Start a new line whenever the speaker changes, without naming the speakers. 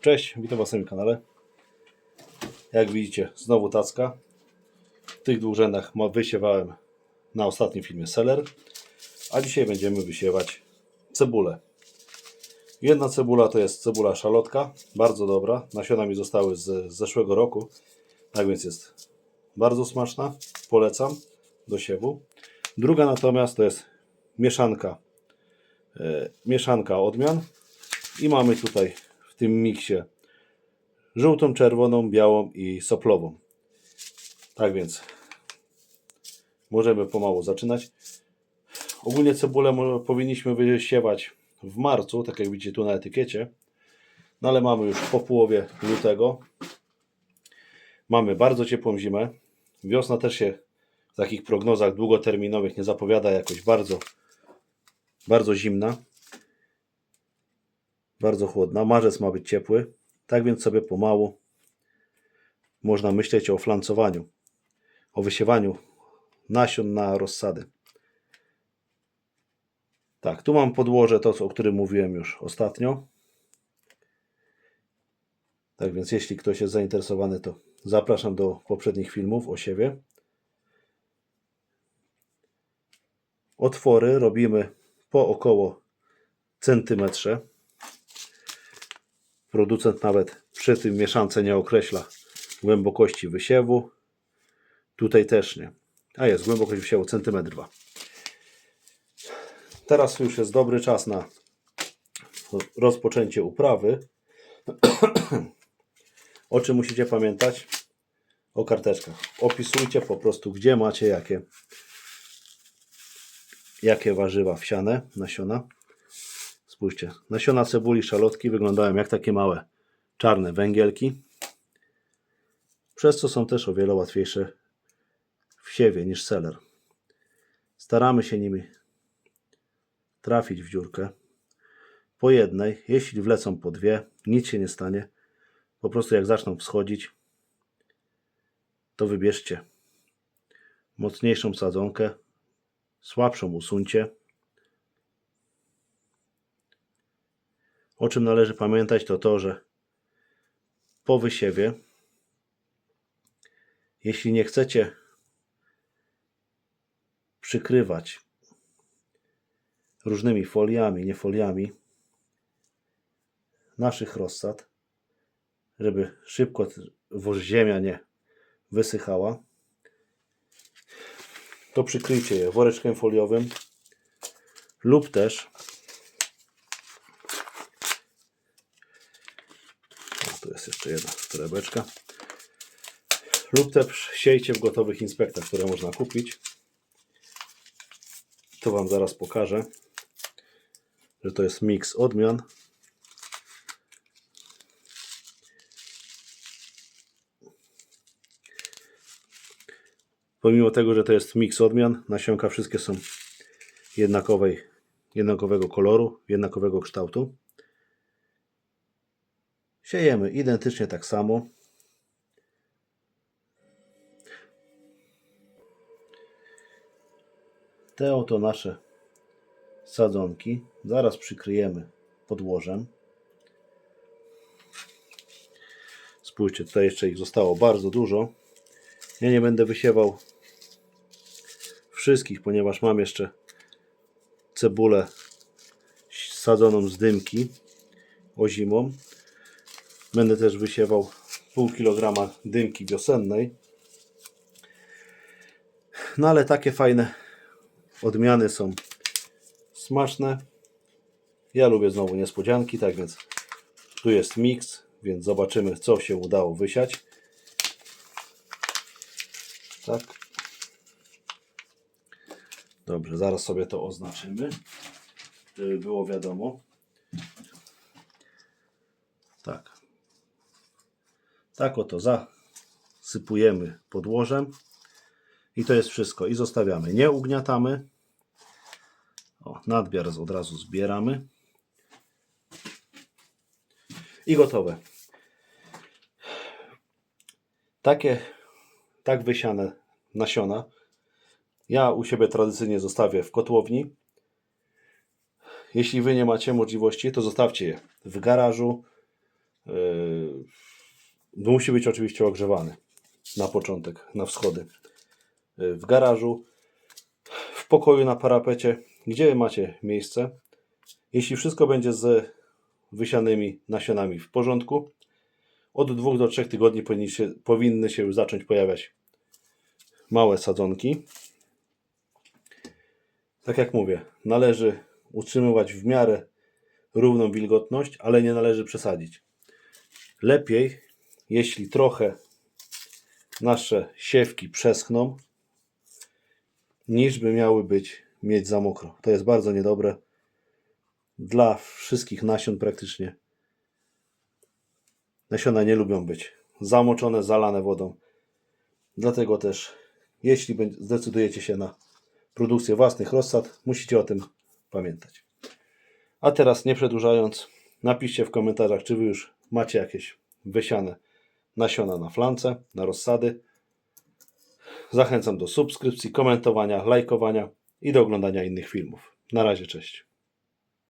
Cześć, witam Was na moim kanale. Jak widzicie, znowu tacka. W tych dwóch rzędach wysiewałem na ostatnim filmie seler, a dzisiaj będziemy wysiewać cebulę. Jedna cebula to jest cebula szalotka, bardzo dobra. Nasiona mi zostały z, zeszłego roku, tak więc jest bardzo smaczna. Polecam do siewu. Druga natomiast to jest mieszanka, e, mieszanka odmian i mamy tutaj tym miksie żółtą, czerwoną, białą i soplową. Tak więc możemy pomału zaczynać. Ogólnie cebulę powinniśmy wysiewać w marcu, tak jak widzicie tu na etykiecie. No ale mamy już po połowie lutego. Mamy bardzo ciepłą zimę. Wiosna też się w takich prognozach długoterminowych nie zapowiada jakoś bardzo, bardzo zimna. Bardzo chłodna. Marzec ma być ciepły. Tak więc sobie pomału można myśleć o flancowaniu, o wysiewaniu nasion na rozsady. Tak, tu mam podłoże, to o którym mówiłem już ostatnio. Tak więc jeśli ktoś jest zainteresowany, to zapraszam do poprzednich filmów o siewie. Otwory robimy po około centymetrze. Producent nawet przy tym mieszance nie określa głębokości wysiewu. Tutaj też nie. A jest głębokość wysiewu centymetr 2. Teraz już jest dobry czas na rozpoczęcie uprawy. o czym musicie pamiętać? O karteczkach. Opisujcie po prostu, gdzie macie jakie, jakie warzywa wsiane, nasiona. Spójrzcie, nasiona cebuli, szalotki wyglądają jak takie małe czarne węgielki, przez co są też o wiele łatwiejsze w siewie niż seler. Staramy się nimi trafić w dziurkę po jednej, jeśli wlecą po dwie, nic się nie stanie. Po prostu jak zaczną wschodzić, to wybierzcie mocniejszą sadzonkę, słabszą usuńcie. O czym należy pamiętać, to to, że po wysiewie, jeśli nie chcecie przykrywać różnymi foliami, nie foliami naszych rozsad, żeby szybko ziemia nie wysychała, to przykryjcie je woreczkiem foliowym lub też o, tu jest jeszcze jedna torebeczka lub też siejcie w gotowych inspektach, które można kupić. To Wam zaraz pokażę, że to jest miks odmian. Pomimo tego, że to jest miks odmian, nasionka wszystkie są jednakowej, jednakowego koloru, jednakowego kształtu. Siejemy identycznie tak samo. Te oto nasze sadzonki zaraz przykryjemy podłożem. Spójrzcie, tutaj jeszcze ich zostało bardzo dużo. Ja nie będę wysiewał wszystkich, ponieważ mam jeszcze cebulę sadzoną z dymki ozimą. Będę też wysiewał pół kilograma dymki wiosennej. No ale takie fajne odmiany są smaczne. Ja lubię znowu niespodzianki, tak więc tu jest miks, więc zobaczymy co się udało wysiać. Tak. Dobrze, zaraz sobie to oznaczymy, żeby było wiadomo. Tak. Tak oto zasypujemy podłożem. I to jest wszystko. I zostawiamy. Nie ugniatamy. O, nadmiar od razu zbieramy. I gotowe. Takie, tak wysiane nasiona. Ja u siebie tradycyjnie zostawię w kotłowni. Jeśli Wy nie macie możliwości, to zostawcie je w garażu, Yy, musi być oczywiście ogrzewany na początek, na wschody. Yy, w garażu, w pokoju na parapecie, gdzie macie miejsce. Jeśli wszystko będzie z wysianymi nasionami w porządku, od 2 do 3 tygodni powinny się już zacząć pojawiać małe sadzonki. Tak jak mówię, należy utrzymywać w miarę równą wilgotność, ale nie należy przesadzić. Lepiej, jeśli trochę nasze siewki przeschną, niż by miały być mieć za mokro. To jest bardzo niedobre dla wszystkich nasion praktycznie. Nasiona nie lubią być zamoczone, zalane wodą. Dlatego też, jeśli zdecydujecie się na produkcję własnych rozsad, musicie o tym pamiętać. A teraz, nie przedłużając, napiszcie w komentarzach, czy wy już macie jakieś wysiane nasiona na flance, na rozsady. Zachęcam do subskrypcji, komentowania, lajkowania i do oglądania innych filmów. Na razie, cześć.